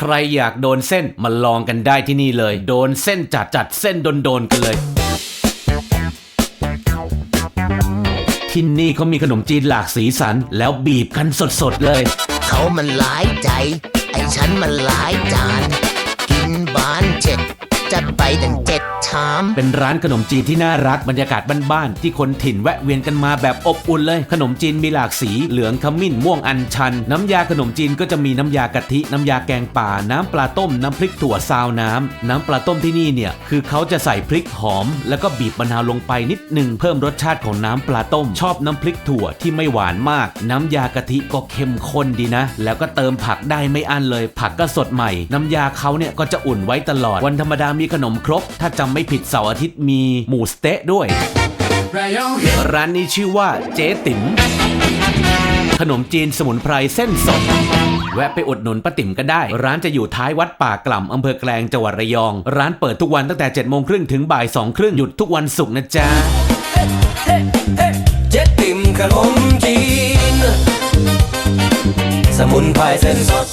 ใครอยากโดนเส้นมาลองกันได้ที่นี่เลย โดนเส้นจัดจัดเส้นโดนโดนกันเลย ที่นี่เขามีขนมจีนหลากสีสัน แล้วบีบกันสดๆเลย เขามันหลายใจ ไอ้ฉันมันหลายจาน ดชาม เป็นร้านขนมจีนที่น่ารักบรรยากาศบ้านๆที่คนถิ่นแวะเวียนกันมาแบบอบอุ่นเลย ขนมจีนมีหลากสีเหลืองขมิ้นม่วงอัญชัน น้ำยาขนมจีนก็จะมีน้ำยากะทิ น้ำยาแกงป่า น้ำปลาต้ม น้ำพริกถั่วซาวน้ำน้ำปลาต้มที่นี่เนี่ยคือเขาจะใส่พริกหอม แล้วก็บีบมะนาวลงไปนิดหนึ่งเพิ่มรสชาติของน้ำปลาต้ม ชอบน้ำพริกถั่วที่ไม่หวานมาก น้ำยากะทิก็เข้มข้นดีนะ แล้วก็เติมผักได้ไม่อั้นเลย ผักก็สดใหม่ น้ำยาเขาเนี่ยก็จะอุ่นไว้ตลอดวันธรรมดามีขนมครกถ้าจำไม่ผิดเสาร์อาทิตย์มีหมูสเต๊ะด้วย ร้านนี้ชื่อว่าเจ๊ติ๋มขนมจีนสมุนไพรเส้นสด แวะไปอุดหนุนป้าติ๋มก็ได้ ร้านจะอยู่ท้ายวัดป่ากล่ำอำเภอแกลงจังหวัดระยอง ร้านเปิดทุกวันตั้งแต่7จ็ดโมงครึ่งถึงบ่ายสองครึ่งหยุดทุกวันศุกร์นะจ๊ะเจ็ดติ่มขนมจีน สมุนไพรเส้นสด